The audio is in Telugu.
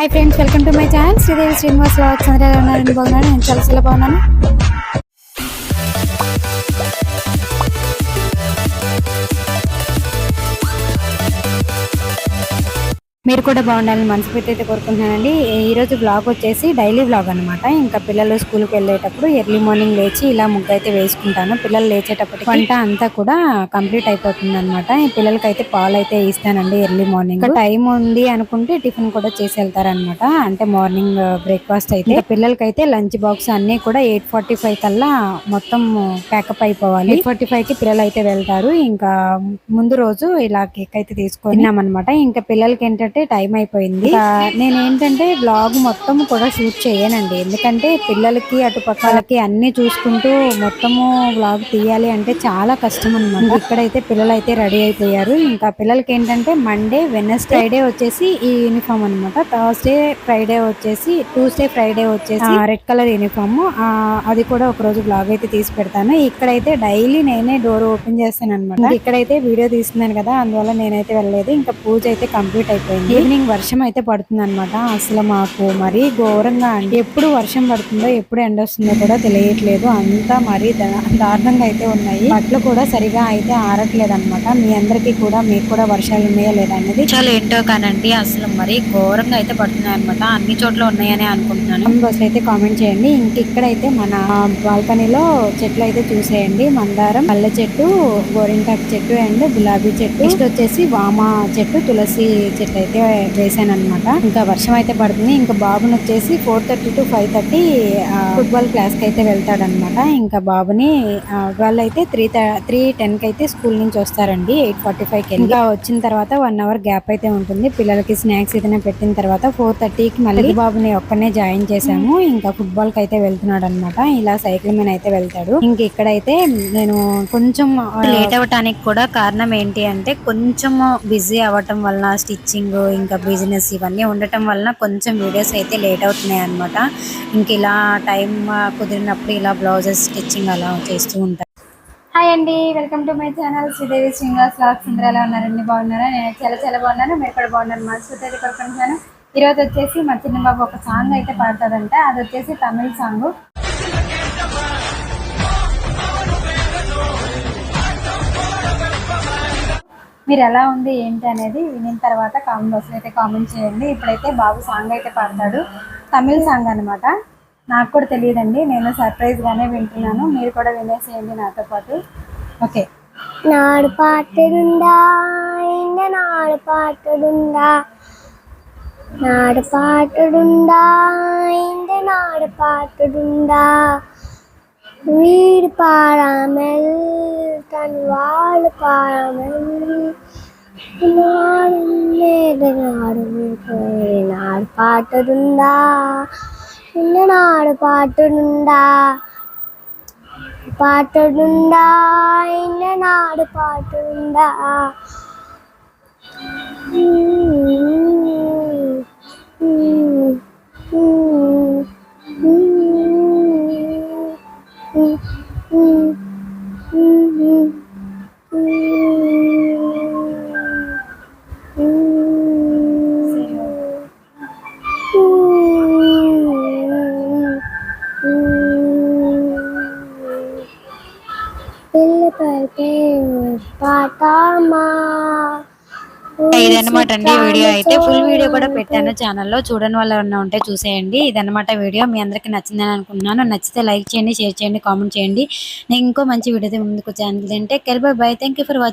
Hi friends welcome to my channel Sridevi Srinivas log చంద్ర ఎలా బాగున్నాను. నేను చాలా చాలా బాగున్నాను. మీరు కూడా బాగుండాలని మనస్ఫూర్తి అయితే కోరుకుంటున్నానండి ఈ రోజు బ్లాగ్ వచ్చేసి డైలీ బ్లాగ్ అన్నమాట. ఇంకా పిల్లలు స్కూల్కి వెళ్ళేటప్పుడు ఎర్లీ మార్నింగ్ లేచి ఇలా ముగ్గు అయితే వేసుకుంటాను. పిల్లలు లేచేటప్పటికి వంట అంతా కూడా కంప్లీట్ అయిపోతుంది అనమాట పిల్లలకి అయితే పాలు అయితే ఇస్తానండి ఎర్లీ మార్నింగ్ టైం ఉంది అనుకుంటే టిఫిన్ కూడా చేసి వెళ్తారనమాట అంటే మార్నింగ్ బ్రేక్ఫాస్ట్ అయితే. ఇంకా పిల్లలకైతే లంచ్ బాక్స్ అన్ని కూడా ఎయిట్ ఫార్టీ ఫైవ్ కల్లా మొత్తం ప్యాకప్ అయిపోవాలి. ఎయిట్ ఫార్టీ ఫైవ్కి పిల్లలు అయితే వెళ్తారు. ఇంకా ముందు రోజు ఇలా కేక్ అయితే తీసుకున్నాం అనమాట ఇంకా పిల్లలకి ఏంటంటే టైం అయిపోయింది. నేను ఏంటంటే బ్లాగ్ మొత్తం కూడా షూట్ చేయనండి. ఎందుకంటే పిల్లలకి అటు పక్కలకి అన్ని చూసుకుంటూ మొత్తము బ్లాగ్ తీయాలి అంటే చాలా కష్టం అనమాట ఇక్కడైతే పిల్లలు అయితే రెడీ అయిపోయారు. ఇంకా పిల్లలకి ఏంటంటే మండే వెనస్డే ఫ్రైడే వచ్చేసి ఈ యూనిఫామ్ అనమాట థర్స్డే ఫ్రైడే వచ్చేసి ట్యూస్డే ఫ్రైడే వచ్చేసి రెడ్ కలర్ యూనిఫామ్. అది కూడా ఒక రోజు బ్లాగ్ అయితే తీసి పెడతాను. ఇక్కడైతే డైలీ నేనే డోర్ ఓపెన్ చేస్తాను అనమాట ఇక్కడైతే వీడియో తీస్తున్నాను కదా అందువల్ల నేనైతే వెళ్ళలేదు. ఇంకా పూజ అయితే కంప్లీట్ అయిపోయింది. ఈవినింగ్ వర్షం అయితే పడుతుంది అనమాట అసలు మాకు మరీ ఘోరంగా అండి. ఎప్పుడు వర్షం పడుతుందో ఎప్పుడు ఎండ వస్తుందో కూడా తెలియట్లేదు. అంతా మరీ దారుణంగా అయితే ఉన్నాయి. బట్టలు కూడా సరిగా అయితే ఆరట్లేదు అనమాట మీ అందరికీ కూడా మీకు కూడా వర్షాలు ఉన్నాయా లేదా అనేది చాలా ఏంటో కానండి అసలు మరీ ఘోరంగా అయితే పడుతున్నాయి అనమాట అన్ని చోట్ల ఉన్నాయని అనుకుంటున్నాను. బస్సులు అయితే కామెంట్ చేయండి. ఇంక ఇక్కడైతే మన బాల్కనీలో చెట్లు అయితే చూసేయండి. మందారం మల్లె చెట్టు గోరింటాకు చెట్టు అండ్ గులాబీ చెట్టు. నెక్స్ట్ వచ్చేసి వామ చెట్టు తులసి చెట్టు అయితే వేసాను అనమాట ఇంకా వర్షం అయితే పడుతుంది. ఇంకా బాబుని వచ్చేసి four thirty to five thirty football క్లాస్కి అయితే వెళ్తాడనమాట ఇంకా బాబుని వాళ్ళు అయితే త్రీ త్రీ టెన్కి అయితే స్కూల్ నుంచి వస్తారండి. ఎయిట్ ఫార్టీ ఫైవ్కి ఇంకా వచ్చిన తర్వాత వన్ అవర్ గ్యాప్ అయితే ఉంటుంది. పిల్లలకి స్నాక్స్ ఏదైనా పెట్టిన తర్వాత ఫోర్ థర్టీకి మళ్ళీ బాబుని ఒక్కనే జాయిన్ చేసాము ఇంకా ఫుట్బాల్కి అయితే వెళ్తున్నాడు అనమాట ఇలా సైకిల్ మీద అయితే వెళ్తాడు. ఇంక ఇక్కడైతే నేను కొంచెం లేట్ అవ్వటానికి కూడా కారణం ఏంటి అంటే కొంచెం బిజీ అవ్వటం వలన స్టిచ్చింగ్ ఇంకా బిజినెస్ ఇవన్నీ ఉండటం వలన కొంచెం వీడియోస్ అయితే లేట్ అవుతున్నాయి అనమాట ఇంక ఇలా టైం కుదిరినప్పుడు ఇలా బ్లౌజెస్ స్టిచ్చింగ్ అలా చేస్తూ ఉంటాను హాయ్ అండి welcome to my channel Sridevi Srinivas logs అందరూ ఎలా ఉన్నారండి బాగున్నారా నేను చాలా చాలా బాగున్నాను మీరు కూడా బాగున్నాను మనసుతో అయితే ఈ ఈరోజు వచ్చేసి మా చిన్నబాబు ఒక సాంగ్ అయితే పాడతాడంట అది వచ్చేసి తమిళ సాంగ్ మీరు ఎలా ఉంది ఏంటి అనేది వినిన తర్వాత కామెంట్ బాక్స్ అయితే కామెంట్ చేయండి. ఇప్పుడైతే బాబు సాంగ్ అయితే పాడతాడు. తమిళ సాంగ్ అనమాట నాకు కూడా తెలియదండి. నేను సర్ప్రైజ్గానే వింటున్నాను. మీరు కూడా వినేసేయండి నాతో పాటు. ఓకే నాడు పాటుడుందా? నాడు పాటుడుందా? నాడు పాటుడుందా? ఇంద నాడు పాటడుందా? வீடு பாடாமல் நான் வாழ் నాడు పాటనుందా నాడు పాటనుందా పాటనుందా నాడు పాటనుందా ఇదనమాట అండి వీడియో. అయితే ఫుల్ వీడియో కూడా పెట్టాను ఛానల్లో చూడని వాళ్ళు ఏమన్నా ఉంటే చూసేయండి. ఇదనమాట వీడియో. మీ అందరికీ నచ్చిందని అనుకుంటున్నాను. నచ్చితే లైక్ చేయండి షేర్ చేయండి కామెంట్ చేయండి. నేను ఇంకో మంచి వీడియో ముందుకు వచ్చాను. అంటే కెల్బాయ్ bye bye. Thank for watching